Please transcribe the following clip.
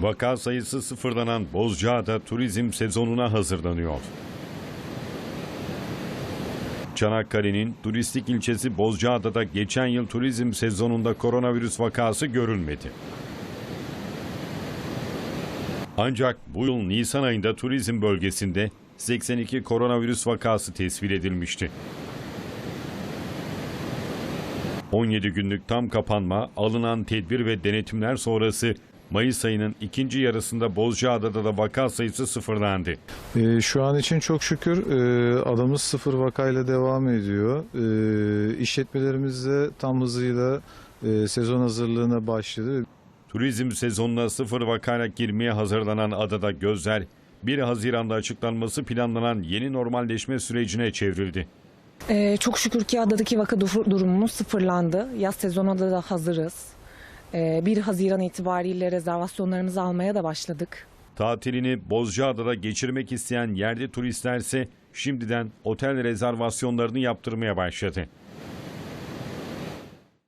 Vaka sayısı sıfırlanan Bozcaada turizm sezonuna hazırlanıyor. Çanakkale'nin turistik ilçesi Bozcaada'da geçen yıl turizm sezonunda koronavirüs vakası görülmedi. Ancak bu yıl Nisan ayında turizm bölgesinde 82 koronavirüs vakası tespit edilmişti. 17 günlük tam kapanma, alınan tedbir ve denetimler sonrası Mayıs ayının ikinci yarısında Bozcaada'da da vaka sayısı sıfırlandı. Ee, şu an için çok şükür e, adamız sıfır vakayla devam ediyor. E, işletmelerimiz de tam hızıyla e, sezon hazırlığına başladı. Turizm sezonuna sıfır vakayla girmeye hazırlanan adada gözler 1 Haziran'da açıklanması planlanan yeni normalleşme sürecine çevrildi. Ee, çok şükür ki adadaki vaka dur- durumumuz sıfırlandı. Yaz sezonuna da hazırız. Ee, 1 Haziran itibariyle rezervasyonlarımızı almaya da başladık. Tatilini Bozcaada'da geçirmek isteyen yerli turistlerse şimdiden otel rezervasyonlarını yaptırmaya başladı.